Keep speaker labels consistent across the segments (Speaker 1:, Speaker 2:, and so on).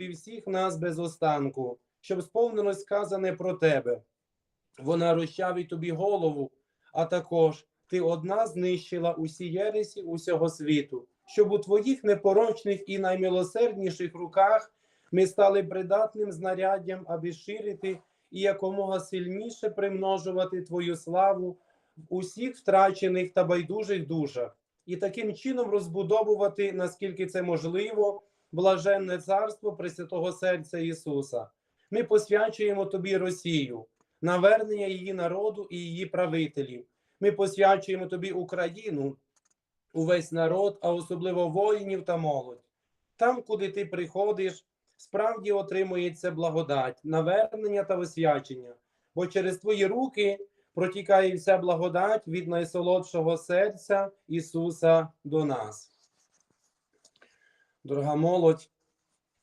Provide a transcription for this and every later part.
Speaker 1: і всіх нас без останку, щоб сповнилось сказане про тебе. Вона розчавить тобі голову, а також ти одна знищила усі єресі усього світу, щоб у твоїх непорочних і наймилосердніших руках ми стали придатним знаряддям, аби ширити і якомога сильніше примножувати твою славу в усіх втрачених та байдужих душах, і таким чином розбудовувати, наскільки це можливо, блаженне царство Пресвятого серця Ісуса. Ми посвячуємо тобі Росію, навернення її народу і її правителів. Ми посвячуємо тобі Україну, увесь народ, а особливо воїнів та молодь. Там, куди ти приходиш, справді отримується благодать, навернення та освячення, бо через твої руки протікає вся благодать від найсолодшого серця Ісуса до нас. Дорога молодь,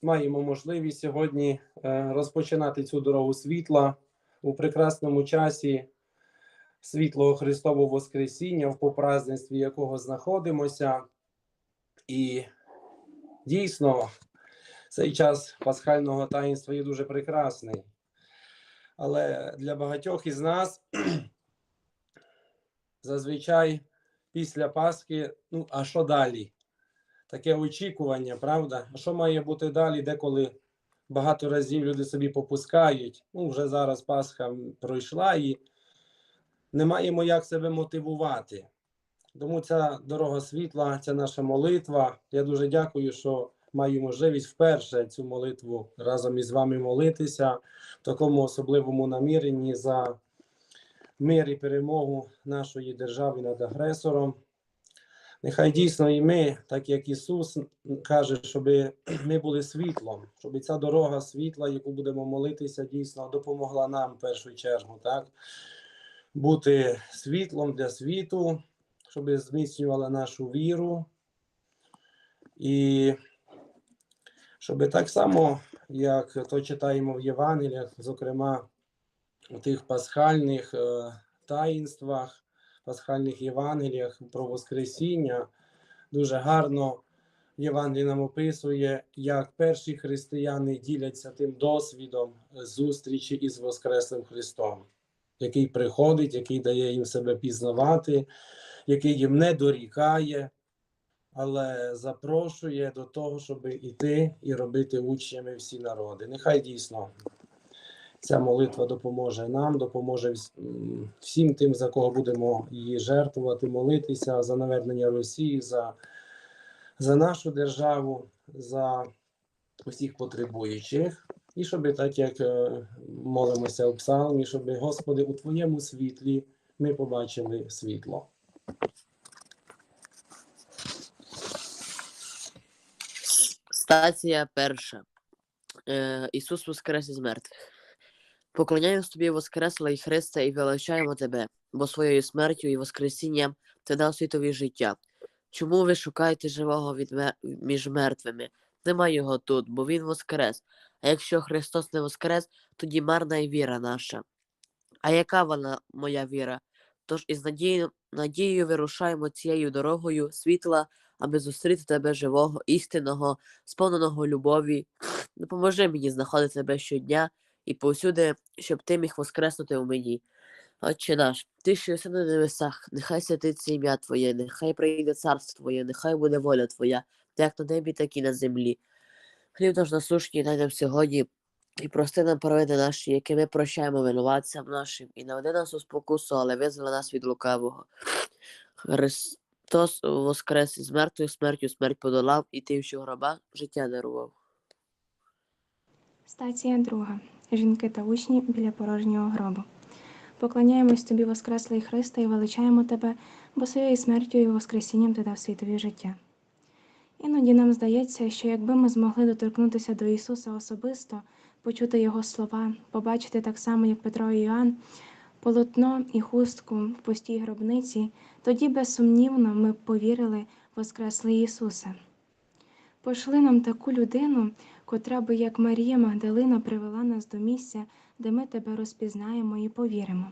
Speaker 1: маємо можливість сьогодні е, розпочинати цю дорогу світла у прекрасному часі світлого Христового Воскресіння, в попраздненстві якого знаходимося. І дійсно, цей час пасхального таїнства є дуже прекрасний. Але для багатьох із нас зазвичай після Пасхи, ну, а що далі? Таке очікування, правда? Що має бути далі, деколи багато разів люди собі попускають. Ну, вже зараз Пасха пройшла і не маємо як себе мотивувати. Тому ця дорога світла, це наша молитва. Я дуже дякую, що маю можливість вперше цю молитву разом із вами молитися в такому особливому наміренні за мир і перемогу нашої держави над агресором. Нехай дійсно і ми, так як Ісус каже, щоб ми були світлом, щоб ця дорога світла, яку будемо молитися, дійсно допомогла нам в першу чергу, так? бути світлом для світу, щоб зміцнювала нашу віру. І щоб так само, як то читаємо в Євангеліях, зокрема у тих пасхальних е, таїнствах, пасхальних Євангеліях про Воскресіння, дуже гарно Євангелій нам описує, як перші християни діляться тим досвідом зустрічі із Воскреслим Христом, який приходить, який дає їм себе пізнавати, який їм не дорікає, але запрошує до того, щоб іти і робити учнями всі народи. Нехай дійсно ця молитва допоможе нам, допоможе всім тим, за кого будемо її жертвувати, молитися за навернення Росії, за, за нашу державу, за усіх потребуючих. І щоб так як е, молимося у псалмі, щоб Господи, у Твоєму світлі ми побачили світло.
Speaker 2: Стація перша. Е, Ісус воскрес із мертвих. Поклоняємось тобі, Воскреслий Христе, і величаємо тебе, бо своєю смертю і Воскресінням ти дав світові життя. Чому ви шукаєте живого від мер... між мертвими? Нема його тут, бо він воскрес. А якщо Христос не воскрес, тоді марна й віра наша. А яка вона, моя віра? Тож із надією, надією вирушаємо цією дорогою світла, аби зустріти тебе живого, істинного, сповненого любові. Допоможи мені знаходити тебе щодня і повсюди, щоб ти міг воскреснути у мені. Отче наш, ти, що єси на небесах, нехай святиться ім'я Твоє, нехай прийде царство Твоє, нехай буде воля Твоя, як на небі, так і на землі. Хліб наш насущний дай нам сьогодні, і прости нам провини наші, які ми прощаємо винуватцям нашим, і не веди нас у спокусу, але визволи нас від лукавого. Христос воскрес із мертвих смертю смерть подолав, і тим, що в гробах життя дарував.
Speaker 3: Стація друга. Жінки та учні біля порожнього гробу. Поклоняємось тобі, Воскреслий Христе, і величаємо тебе, бо своєю смертю і Воскресінням ти дав світові життя. Іноді нам здається, що якби ми змогли доторкнутися до Ісуса особисто, почути Його слова, побачити так само, як Петро і Іоанн, полотно і хустку в пустій гробниці, тоді безсумнівно ми повірили в Воскреслий Ісуса. Пошли нам таку людину, котра би, як Марія Магдалина, привела нас до місця, де ми тебе розпізнаємо і повіримо.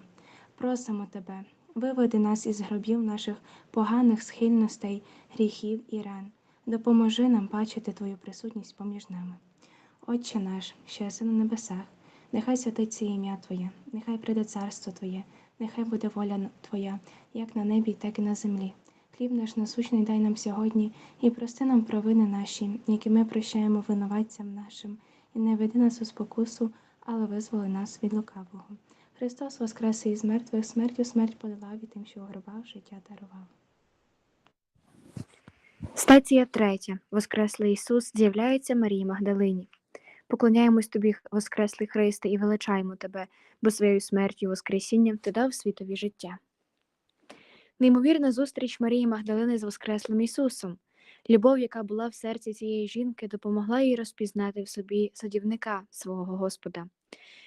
Speaker 3: Просимо тебе, виведи нас із гробів наших поганих схильностей, гріхів і ран. Допоможи нам бачити Твою присутність поміж нами. Отче наш, що єси на небесах, нехай святиться ім'я Твоє, нехай прийде царство Твоє, нехай буде воля Твоя, як на небі, так і на землі. Хліб наш насущний дай нам сьогодні, і прости нам провини наші, які ми прощаємо винуватцям нашим, і не веди нас у спокусу, але визволи нас від лукавого. Христос воскрес із мертвих, смертю смерть подолав і тим, що у гробах життя дарував.
Speaker 4: Стація третя. Воскреслий Ісус з'являється Марії Магдалині. Поклоняємось тобі, Воскреслий Христе, і величаємо тебе, бо своєю смертю Воскресінням ти дав світові життя. Неймовірна зустріч Марії Магдалини з Воскреслим Ісусом. Любов, яка була в серці цієї жінки, допомогла їй розпізнати в собі садівника свого Господа.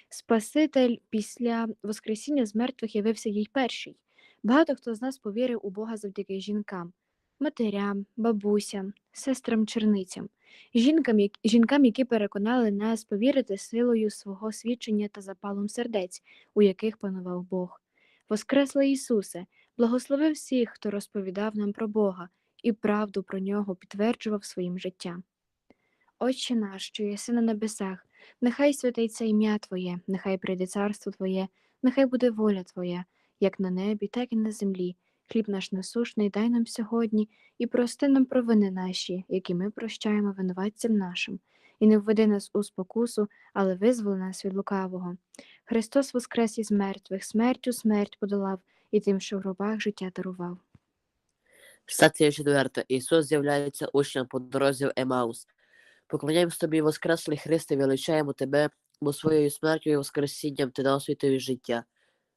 Speaker 4: Спаситель після Воскресіння з мертвих явився їй перший. Багато хто з нас повірив у Бога завдяки жінкам матерям, бабусям, сестрам черницям, жінкам, жінкам, які переконали нас повірити силою свого свідчення та запалом сердець, у яких панував Бог. Воскреслий Ісусе, благослови всіх, хто розповідав нам про Бога і правду про нього підтверджував своїм життям. Отче наш, що єси на небесах, нехай святиться ім'я Твоє, нехай прийде царство Твоє, нехай буде воля Твоя, як на небі, так і на землі. Хліб наш насушний дай нам сьогодні, і прости нам провини наші, які ми прощаємо винуватцям нашим, і не введи нас у спокусу, але визволи нас від лукавого. Христос воскрес із мертвих, смертю смерть подолав, і тим, що в гробах життя дарував.
Speaker 2: Стація четверта. Ісус з'являється учням по дорозі в Емаус. Поклоняємось тобі, Воскреслий Христе, величаємо тебе, бо своєю смертю і Воскресінням ти дав світові життя.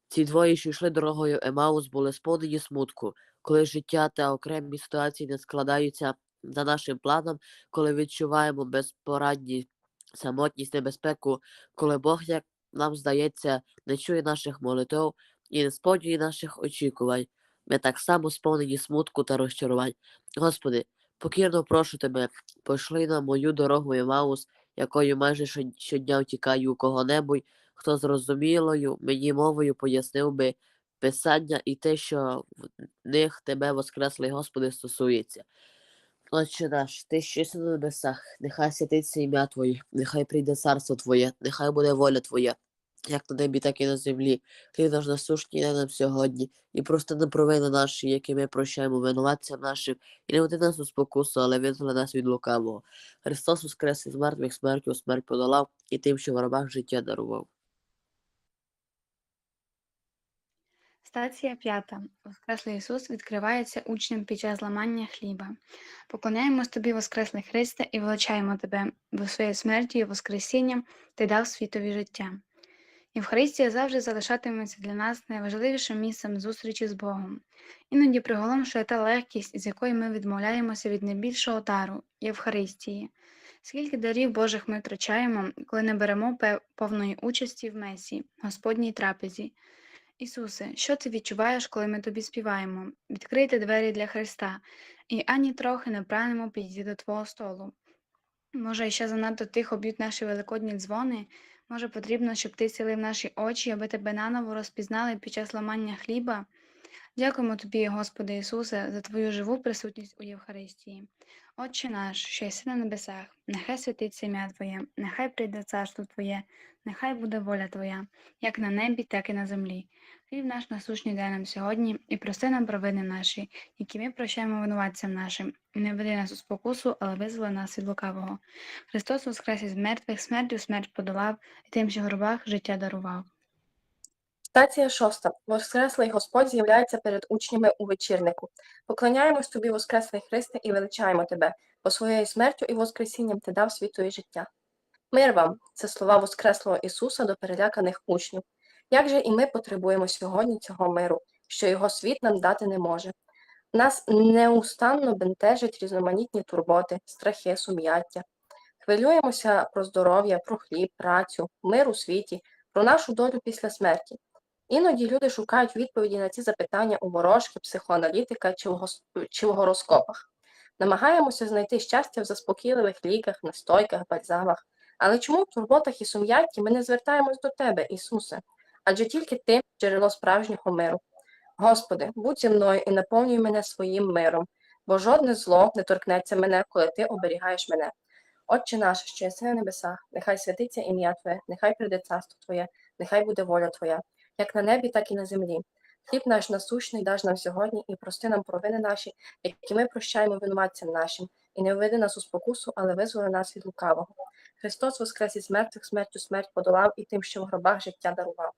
Speaker 2: Ці двоє, що йшли дорогою Емаус, були сповнені смутку, коли життя та окремі ситуації не складаються за нашим планом, коли відчуваємо безпорадність, самотність, небезпеку, коли Бог, як нам здається, не чує наших молитв і не наших очікувань. Ми так само сповнені смутку та розчарувань. Господи, покірно прошу тебе, пошли на мою дорогу Емаус, якою майже щодня втікаю у кого-небудь, хто зрозумілою мені мовою пояснив би писання і те, що в них тебе, Воскреслий Господи, стосується. Отче наш, ти що єси на небесах, нехай святиться ім'я Твоє, нехай прийде царство Твоє, нехай буде воля Твоя, як на небі, так і на землі. Хліб наш насущний дай нам сьогодні, і просто не провини наші, які ми прощаємо винуватцям нашим, і не веди нас у спокусу, але визволи нас від лукавого. Христос воскрес із мертвих смертю смерть подолав, і тим, що в рабах життя дарував.
Speaker 5: Стація п'ята. Воскреслий Ісус відкривається учням під час ламання хліба. Поклоняємось тобі, Воскреслий Христе, і величаємо тебе, бо своєю смертю і Воскресінням ти дав світові життя. Євхаристія завжди залишатиметься для нас найважливішим місцем зустрічі з Богом. Іноді приголомшує та легкість, з якої ми відмовляємося від найбільшого тару Євхаристії. Скільки дарів Божих ми втрачаємо, коли не беремо повної участі в Месі, Господній трапезі. Ісусе, що ти відчуваєш, коли ми тобі співаємо? Відкрийте двері для Христа, і ані трохи не прагнемо підійти до Твого столу. Може, ще занадто тихо б'ють наші великодні дзвони? Може, потрібно, щоб ти сілив наші очі, аби тебе наново розпізнали під час ламання хліба? Дякуємо тобі, Господи Ісусе, за Твою живу присутність у Євхаристії. Отче наш, що єси на небесах, нехай святиться ім'я Твоє, нехай прийде царство Твоє, нехай буде воля Твоя, як на небі, так і на землі. Хліб наш насущний дай нам сьогодні, і прости нам провини наші, які ми прощаємо винуватцям нашим, і не веди нас у спокусу, але визволи нас від лукавого. Христос воскрес із мертвих, смертю смерть подолав, і тим, що в гробах життя дарував.
Speaker 6: Стація шоста. Воскреслий Господь з'являється перед учнями у вечірнику. Поклоняємось тобі, Воскреслий Христе, і величаємо тебе, бо своєю смертю і Воскресінням ти дав світові життя. Мир вам це слова Воскреслого Ісуса до переляканих учнів. Як же і ми потребуємо сьогодні цього миру, що його світ нам дати не може. Нас неустанно бентежать різноманітні турботи, страхи, сум'яття. Хвилюємося про здоров'я, про хліб, працю, мир у світі, про нашу долю після смерті. Іноді люди шукають відповіді на ці запитання у ворожки, психоаналітика чи в, гороскопах. Намагаємося знайти щастя в заспокійливих ліках, настойках, бальзамах. Але чому в турботах і сум'ятті ми не звертаємось до Тебе, Ісусе? Адже тільки Ти джерело справжнього миру. Господи, будь зі мною і наповнюй мене своїм миром, бо жодне зло не торкнеться мене, коли Ти оберігаєш мене. Отче наш, що єси на небесах, нехай святиться ім'я Твоє, нехай прийде царство Твоє, нехай буде воля Твоя, як на небі, так і на землі. Хліб наш насущний даж нам сьогодні, і прости нам провини наші, які ми прощаємо винуватцям нашим, і не введи нас у спокусу, але визволи нас від лукавого. Христос воскрес із мертвих, смертю смерть подолав, і тим, що в гробах життя дарував.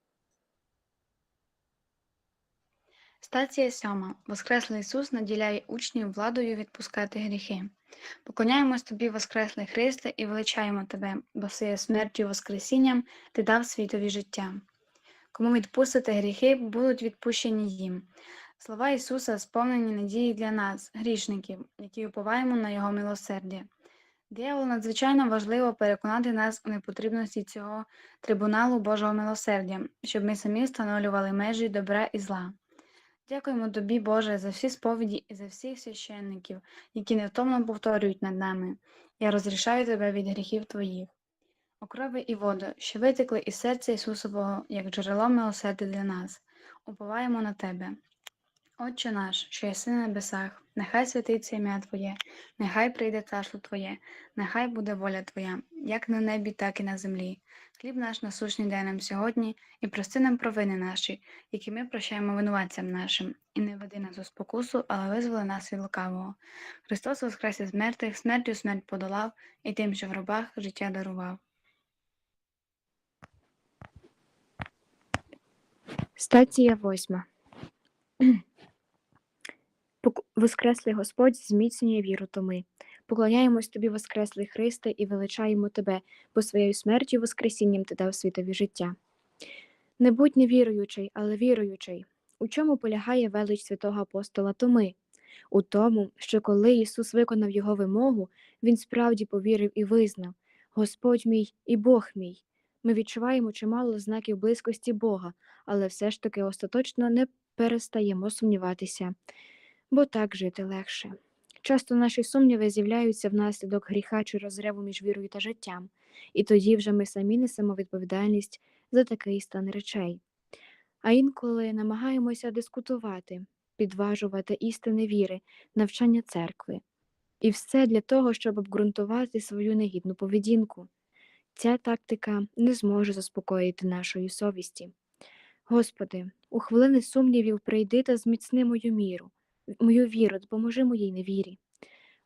Speaker 5: Стація сьома. Воскреслий Ісус наділяє учнів владою відпускати гріхи. Поклоняємось тобі, Воскреслий Христе, і величаємо тебе, бо своєю смертю і Воскресінням ти дав світові життя. Кому відпустити гріхи, будуть відпущені їм. Слова Ісуса сповнені надії для нас, грішників, які уповаємо на Його милосердя. Дияволу надзвичайно важливо переконати нас у непотрібності цього трибуналу Божого милосердя, щоб ми самі встановлювали межі добра і зла. Дякуємо тобі, Боже, за всі сповіді і за всіх священників, які невтомно повторюють над нами. Я розрішаю тебе від гріхів твоїх. Окрови і воду, що витекли із серця Ісусового, як джерело милосердя для нас, уповаємо на тебе. Отче наш, що єси на небесах, нехай святиться ім'я Твоє, нехай прийде царство Твоє, нехай буде воля Твоя, як на небі, так і на землі. Хліб наш насущний дай нам сьогодні, і прости нам провини наші, які ми прощаємо винуватцям нашим, і не веди нас у спокусу, але визволи нас від лукавого. Христос воскрес із мертвих, смертю смерть подолав, і тим, що в гробах життя дарував.
Speaker 4: Стація восьма. Воскреслий Господь зміцнює віру Томи. Поклоняємось тобі, Воскреслий Христе, і величаємо тебе, бо своєю смертю Воскресінням ти дав світові життя. Не будь невіруючий, але віруючий. У чому полягає велич святого апостола Томи? У тому, що коли Ісус виконав його вимогу, Він справді повірив і визнав Господь мій і Бог мій. Ми відчуваємо чимало знаків близькості Бога, але все ж таки остаточно не перестаємо сумніватися, бо так жити легше. Часто наші сумніви з'являються внаслідок гріха чи розриву між вірою та життям, і тоді вже ми самі несемо відповідальність за такий стан речей. А інколи намагаємося дискутувати, підважувати істини віри, навчання церкви. І все для того, щоб обґрунтувати свою негідну поведінку. Ця тактика не зможе заспокоїти нашої совісті. Господи, у хвилини сумнівів прийди та зміцни мою міру, мою віру, допоможи моїй невірі.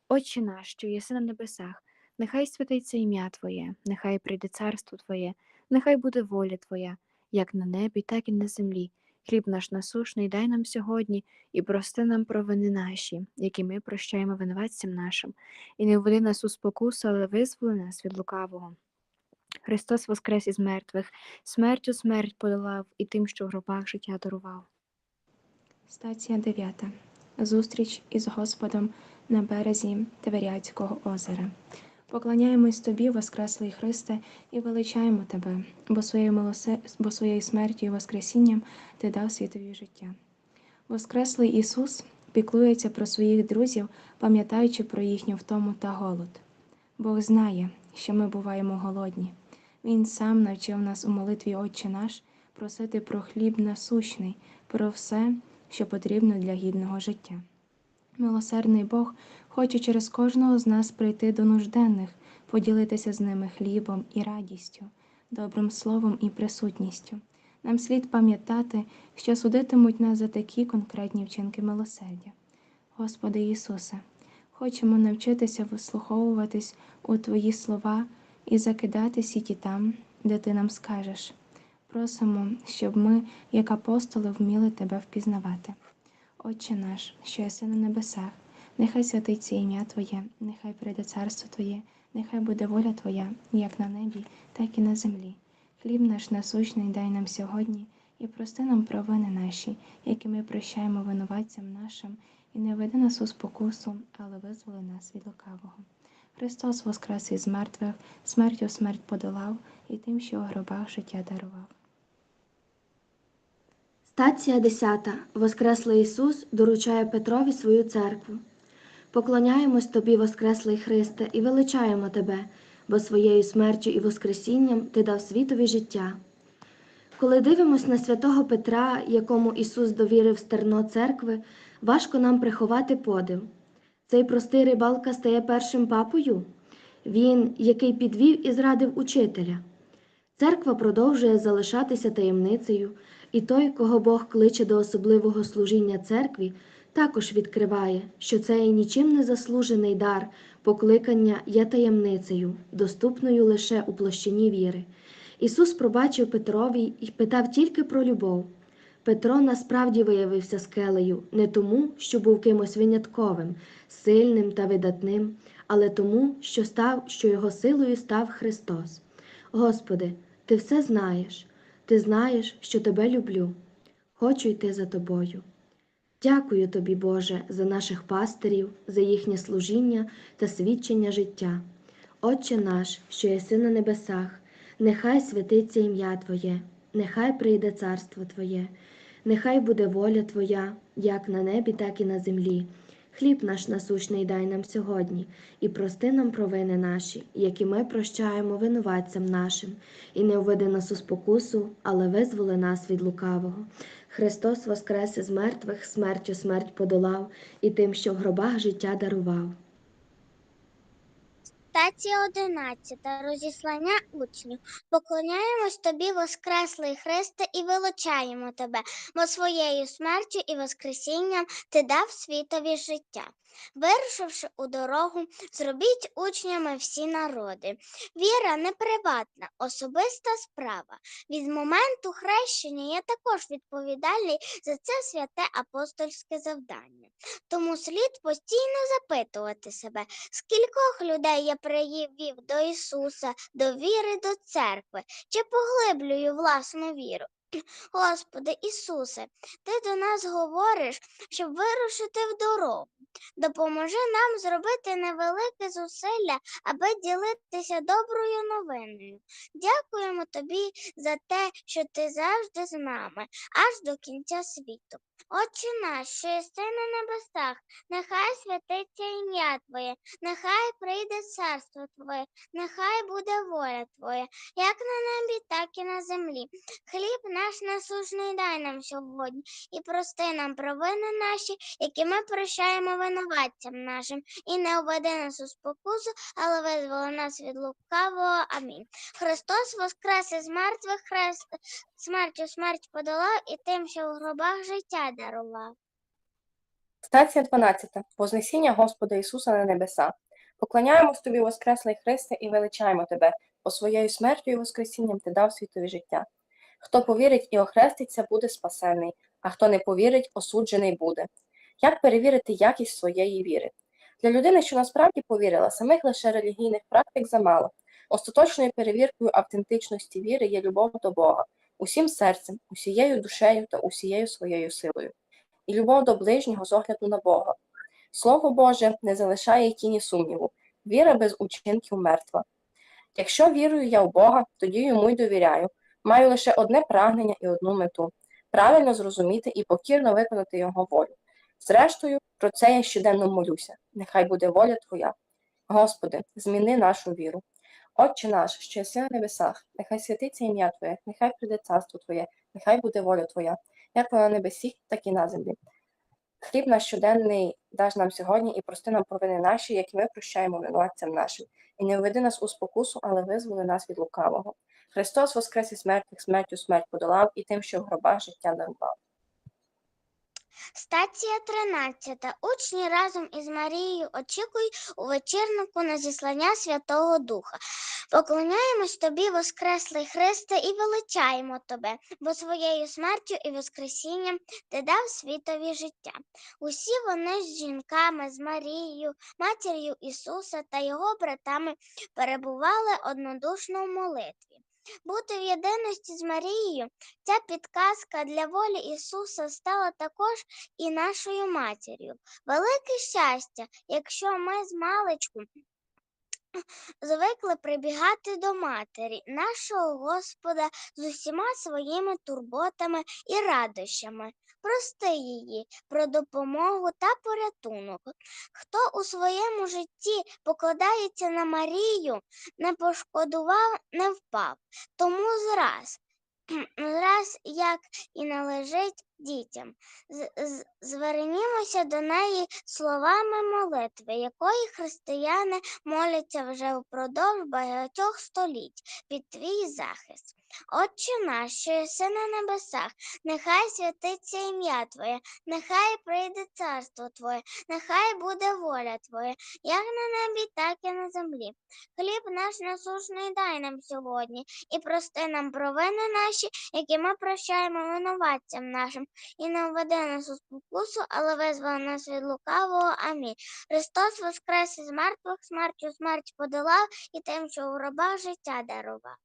Speaker 4: Отче наш, що єси на небесах, нехай святиться ім'я Твоє, нехай прийде царство Твоє, нехай буде воля Твоя, як на небі, так і на землі. Хліб наш насушний дай нам сьогодні і прости нам провини наші, які ми прощаємо винуватцям нашим, і не введи нас у спокусу, але визволи нас від лукавого. Христос воскрес із мертвих, смертю смерть подолав і тим, що в гробах життя дарував.
Speaker 3: Стація 9. Зустріч із Господом на березі Тиверіадського озера. Поклоняємось тобі, Воскреслий Христе, і величаємо тебе, бо своєю, милосе... бо своєю смертю і Воскресінням ти дав світові життя. Воскреслий Ісус піклується про своїх друзів, пам'ятаючи про їхню втому та голод. Бог знає, що ми буваємо голодні. Він сам навчив нас у молитві Отче наш просити про хліб насущний, про все, що потрібно для гідного життя. Милосердний Бог хоче через кожного з нас прийти до нужденних, поділитися з ними хлібом і радістю, добрим словом і присутністю. Нам слід пам'ятати, що судитимуть нас за такі конкретні вчинки милосердя. Господи Ісусе, хочемо навчитися вислуховуватись у Твої слова і закидати сіті там, де Ти нам скажеш. Просимо, щоб ми, як апостоли, вміли Тебе впізнавати. Отче наш, що єси на небесах, нехай святиться ім'я Твоє, нехай прийде царство Твоє, нехай буде воля Твоя, як на небі, так і на землі. Хліб наш насущний дай нам сьогодні, і прости нам провини наші, які ми прощаємо винуватцям нашим, і не веди нас у спокусу, але визволи нас від лукавого. Христос воскрес із мертвих, смертю смерть подолав, і тим, що у гробах життя дарував.
Speaker 7: Стація 10. Воскреслий Ісус доручає Петрові свою церкву. Поклоняємось Тобі, Воскреслий Христе, і величаємо Тебе, бо своєю смертю і Воскресінням Ти дав світові життя. Коли дивимось на святого Петра, якому Ісус довірив стерно церкви, важко нам приховати подив. Цей простий рибалка стає першим папою. він, який підвів і зрадив учителя. Церква продовжує залишатися таємницею, і той, кого Бог кличе до особливого служіння церкві, також відкриває, що цей нічим не заслужений дар покликання є таємницею, доступною лише у площині віри. Ісус пробачив Петрові і питав тільки про любов. Петро насправді виявився скелею не тому, що був кимось винятковим, сильним та видатним, але тому, що, став, що його силою став Христос. Господи, Ти все знаєш, Ти знаєш, що Тебе люблю. Хочу йти за Тобою. Дякую Тобі, Боже, за наших пастирів, за їхнє служіння та свідчення життя. Отче наш, що єси на небесах, нехай святиться ім'я Твоє, нехай прийде царство Твоє, нехай буде воля Твоя, як на небі, так і на землі. Хліб наш насущний дай нам сьогодні, і прости нам провини наші, які ми прощаємо винуватцям нашим, і не введи нас у спокусу, але визволи нас від лукавого. Христос воскрес із мертвих, смертю смерть подолав, і тим, що в гробах життя дарував.
Speaker 8: Стація 11. Розіслання учнів. Поклоняємось тобі, Воскреслий Христе, і величаємо тебе, бо своєю смертю і Воскресінням ти дав світові життя. Вирушивши у дорогу, зробіть учнями всі народи. Віра не приватна, особиста справа. Від моменту хрещення я також відповідальний за це святе апостольське завдання. Тому слід постійно запитувати себе, скількох людей я привів до Ісуса, до віри, до церкви, чи поглиблюю власну віру. Господи Ісусе, Ти до нас говориш, щоб вирушити в дорогу. Допоможи нам зробити невелике зусилля, аби ділитися доброю новиною. Дякуємо Тобі за те, що ти завжди з нами, аж до кінця світу. Отче наш, що єси на небесах, нехай святиться ім'я Твоє, нехай прийде царство Твоє, нехай буде воля Твоя, як на небі, так і на землі. Хліб наш насущний дай нам сьогодні, і прости нам провини наші, які ми прощаємо винуватцям нашим, і не уведи нас у спокусу, але визволи нас від лукавого. Амінь. Христос воскрес із мертвих хрест, смертю смерть подолав і тим, що в гробах життя дарував.
Speaker 6: Стація 12. Вознесіння Господа Ісуса на небеса. Поклоняємось тобі, Воскреслий Христе, і величаємо тебе, бо своєю смертю і Воскресінням ти дав світові життя. Хто повірить і охреститься, буде спасений, а хто не повірить, осуджений буде. Як перевірити якість своєї віри? Для людини, що насправді повірила, самих лише релігійних практик замало. Остаточною перевіркою автентичності віри є любов до Бога, усім серцем, усією душею та усією своєю силою, і любов до ближнього з огляду на Бога. Слово Боже не залишає тіні сумніву, віра без учинків мертва. Якщо вірую я в Бога, тоді йому й довіряю, маю лише одне прагнення і одну мету правильно зрозуміти і покірно виконати його волю. Зрештою, про це я щоденно молюся. Нехай буде воля Твоя. Господи, зміни нашу віру. Отче наш, що єси на небесах, нехай святиться ім'я Твоє, нехай прийде царство Твоє, нехай буде воля Твоя, як на небесі, так і на землі. Хліб наш щоденний даж нам сьогодні і прости нам провини наші, які ми прощаємо винуватцям нашим. І не введи нас у спокусу, але визволи нас від лукавого. Христос воскрес із мертвих, смертю смерть подолав, і тим, що в гробах життя дарував.
Speaker 8: Стація 13. Учні разом із Марією очікують у вечірнику на зіслання Святого Духа. Поклоняємось тобі, Воскреслий Христе, і величаємо тебе, бо своєю смертю і Воскресінням ти дав світові життя. Усі вони з жінками, з Марією, матір'ю Ісуса та його братами перебували однодушно в молитві. Бути в єдиності з Марією Ця підказка для волі Ісуса стала також і нашою матір'ю. Велике щастя, якщо ми з маличку звикли прибігати до матері, нашого Господа з усіма своїми турботами і радощами. Прости її про допомогу та порятунок. Хто у своєму житті покладається на Марію, не пошкодував, не впав. Тому зраз, зраз як і належить дітям. Звернімося до неї словами молитви, якої християни моляться вже впродовж багатьох століть під твій захист. Отче наш, що єси на небесах, нехай святиться ім'я Твоє, нехай прийде царство Твоє, нехай буде воля Твоя, як на небі, так і на землі. Хліб наш насушний дай нам сьогодні, і прости нам провини наші, які ми прощаємо винуватцям нашим, і не введи нас у спокусу, але визволи нас від лукавого. Амінь. Христос воскрес із мертвих, смертю смерть подолав, і тим, що у гробах життя дарував.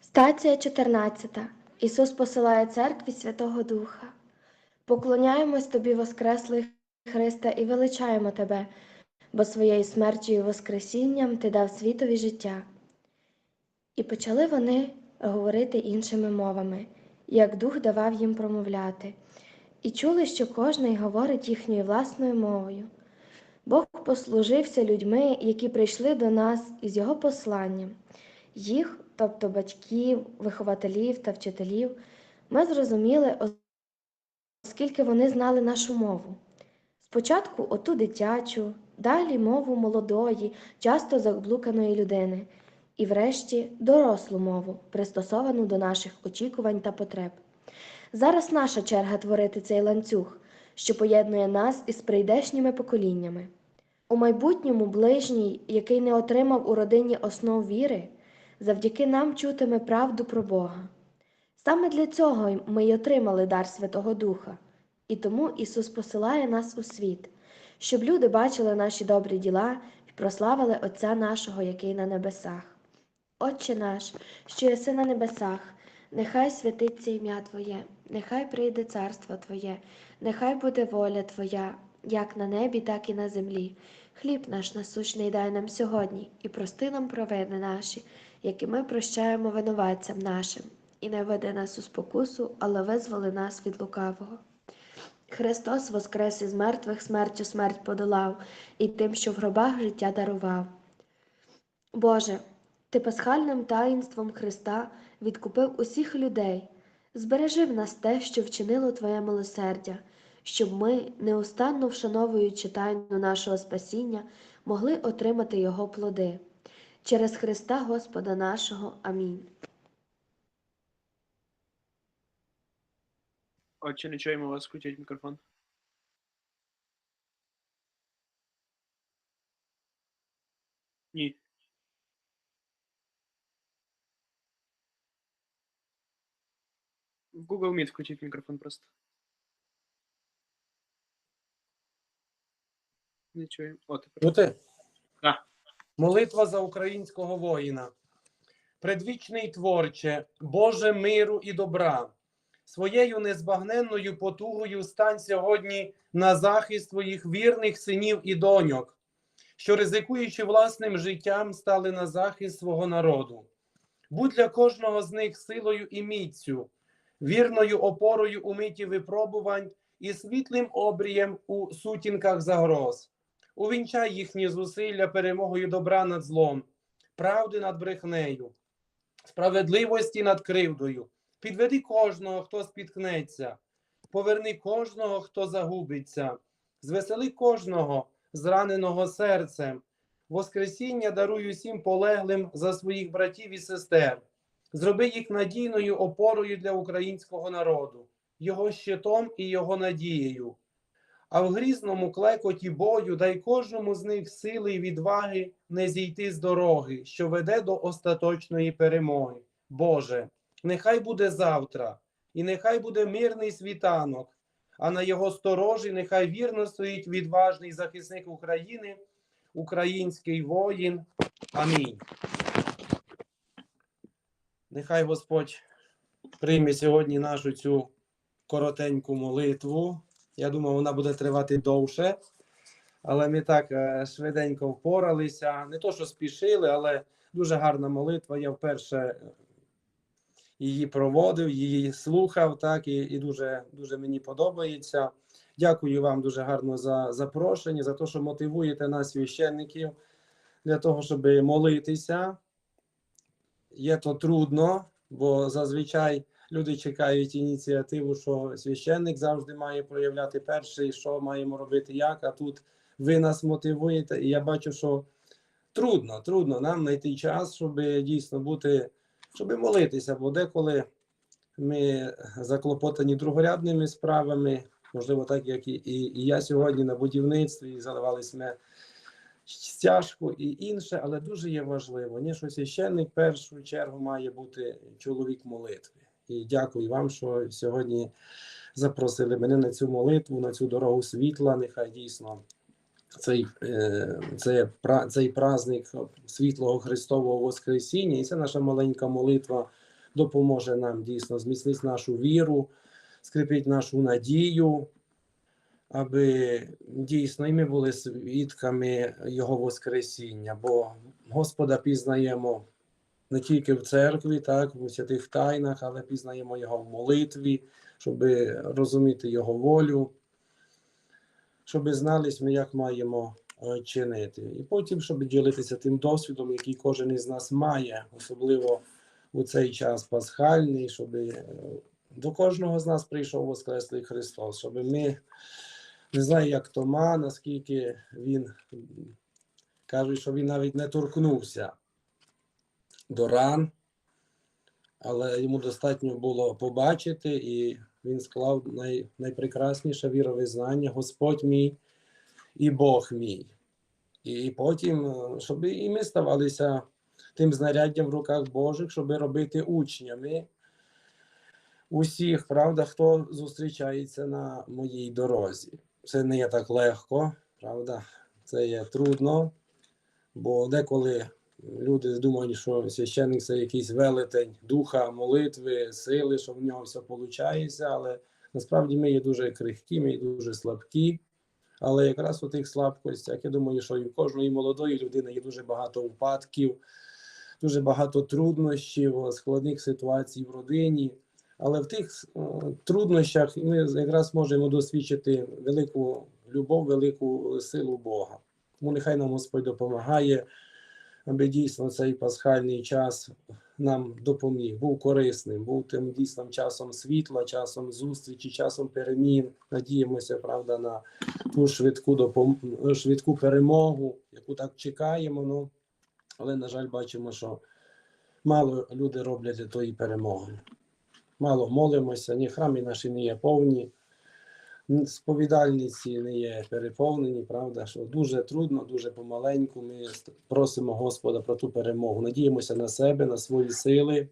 Speaker 7: Стація 14. Ісус посилає церкві Святого Духа. Поклоняємось Тобі, Воскреслий Христа, і величаємо Тебе, бо своєю смертю і Воскресінням Ти дав світові життя. І почали вони говорити іншими мовами, як Дух давав їм промовляти, і чули, що кожний говорить їхньою власною мовою. Бог послужився людьми, які прийшли до нас із Його посланням. Їх, тобто батьків, вихователів та вчителів, ми зрозуміли, оскільки вони знали нашу мову. Спочатку оту дитячу, далі мову молодої, часто заблуканої людини, і врешті дорослу мову, пристосовану до наших очікувань та потреб. Зараз наша черга творити цей ланцюг, що поєднує нас із прийдешніми поколіннями. У майбутньому ближній, який не отримав у родині основ віри, завдяки нам чутиме правду про Бога. Саме для цього ми й отримали дар Святого Духа, і тому Ісус посилає нас у світ, щоб люди бачили наші добрі діла і прославили Отця нашого, який на небесах. Отче наш, що єси на небесах, нехай святиться ім'я Твоє, нехай прийде царство Твоє, нехай буде воля Твоя, як на небі, так і на землі. Хліб наш насущний дай нам сьогодні, і прости нам провини наші, які ми прощаємо винуватцям нашим, і не веди нас у спокусу, але визволи нас від лукавого. Христос воскрес із мертвих смертю смерть подолав, і тим, що в гробах життя дарував. Боже, Ти пасхальним таїнством Христа відкупив усіх людей, збережи в нас те, що вчинило Твоє милосердя, щоб ми, неустанно вшановуючи тайну нашого спасіння, могли отримати Його плоди. Через Христа Господа нашого. Амінь.
Speaker 9: Отче, не чуємо вас, включіть мікрофон. Ні. Google Meet включіть мікрофон просто. Чуємо. О, тепер.
Speaker 1: Чути?
Speaker 9: Так.
Speaker 1: Молитва за українського воїна. Предвічний творче, Боже миру і добра, своєю незбагненною потугою стань сьогодні на захист твоїх вірних синів і доньок, що, ризикуючи власним життям, стали на захист свого народу. Будь для кожного з них силою і міцю, вірною опорою у миті випробувань і світлим обрієм у сутінках загроз. Увінчай їхні зусилля перемогою добра над злом, правди над брехнею, справедливості над кривдою. Підведи кожного, хто спіткнеться, поверни кожного, хто загубиться, звесели кожного, зраненого серцем. Воскресіння даруй усім полеглим за своїх братів і сестер. Зроби їх надійною опорою для українського народу, його щитом і його надією. А в грізному клекоті бою дай кожному з них сили й відваги не зійти з дороги, що веде до остаточної перемоги. Боже, нехай буде завтра, і нехай буде мирний світанок, а на його сторожі нехай вірно стоїть відважний захисник України, український воїн. Амінь. Нехай Господь прийме сьогодні нашу цю коротеньку молитву. Я думаю, вона буде тривати довше. Але ми так е, швиденько впоралися. Не то, що спішили, але дуже гарна молитва. Я вперше е, її проводив, її слухав, так, і, і дуже, дуже мені подобається. Дякую вам дуже гарно за запрошення, за те, що мотивуєте нас, священників, для того, щоб молитися. Є то трудно, бо зазвичай люди чекають ініціативу, що священник завжди має проявляти перший, що маємо робити, як. А тут ви нас мотивуєте, і я бачу, що трудно, трудно нам знайти час, щоб дійсно бути, щоб молитися, бо деколи ми заклопотані другорядними справами, можливо, так як і, і, і я сьогодні на будівництві, і заливались ми стяжку і інше, але дуже є важливо. Ні, що священник першу чергу має бути чоловік молитви. І дякую вам, що сьогодні запросили мене на цю молитву, на цю дорогу світла. Нехай дійсно цей, е, це, цей праздник світлого Христового Воскресіння, і це наша маленька молитва допоможе нам дійсно зміцнити нашу віру, скріпить нашу надію, аби дійсно і ми були свідками Його Воскресіння, бо Господа пізнаємо не тільки в церкві, так, в святих тайнах, але пізнаємо Його в молитві, щоб розуміти Його волю, щоб знали ми, як маємо е, чинити. І потім, щоб ділитися тим досвідом, який кожен із нас має, особливо у цей час пасхальний, щоб е, до кожного з нас прийшов Воскреслий Христос, щоб ми не знаю, як Тома, наскільки він кажуть, що він навіть не торкнувся до ран, але йому достатньо було побачити, і він склав най, найпрекрасніше віровизнання Господь мій і Бог мій. І потім, е, щоб і ми ставалися тим знаряддям в руках Божих, щоб робити учнями усіх, правда, хто зустрічається на моїй дорозі. Це не є так легко, правда, це є трудно, бо деколи люди думають, що священник це якийсь велетень духа, молитви, сили, що в нього все виходить, але насправді ми є дуже крихкі, ми є дуже слабкі. Але якраз у тих слабкостях, я думаю, що і в кожної молодої людини є дуже багато випадків, дуже багато труднощів, складних ситуацій в родині. Але в тих е, труднощах ми якраз можемо досвідчити велику любов, велику силу Бога. Тому нехай нам Господь допомагає, аби дійсно цей пасхальний час нам допоміг, був корисним, був тим дійсно часом світла, часом зустрічі, часом перемін. Надіємося, правда, на ту швидку допом... швидку перемогу, яку так чекаємо. Ну, але, на жаль, бачимо, що мало люди роблять для тої перемоги. Мало молимося, ні храми наші не є повні, ні сповідальниці не є переповнені, правда, що дуже трудно, дуже помаленьку. Ми просимо Господа про ту перемогу. Надіємося на себе, на свої сили.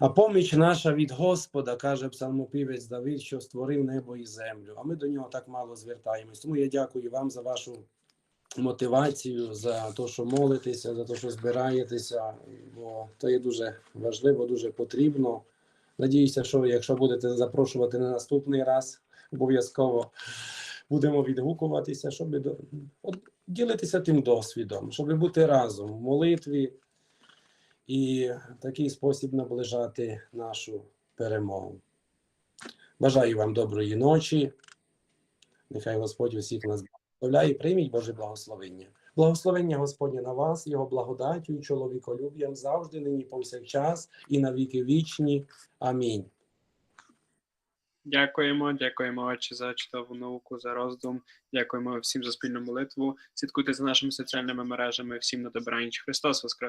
Speaker 1: А поміч наша від Господа, каже псалмопівець Давид, що створив небо і землю. А ми до нього так мало звертаємось. Тому я дякую вам за вашу мотивацію, за те, що молитеся, за те, що збираєтеся, бо це є дуже важливо, дуже потрібно. Надіюся, що якщо будете запрошувати на наступний раз, обов'язково будемо відгукуватися, щоб ділитися тим досвідом, щоб бути разом в молитві і в такий спосіб наближати нашу перемогу. Бажаю вам доброї ночі. Нехай Господь усіх нас благословляє. Прийміть Боже благословення. Благословення Господнє на вас, Його благодаттю і чоловіколюб'ям завжди, нині повсякчас і на віки вічні. Амінь.
Speaker 9: Дякуємо, дякуємо, Отче, за чудову науку, за роздум. Дякуємо всім за спільну молитву. Слідкуйте за нашими соціальними мережами. Всім на добраніч. Христос Воскрес!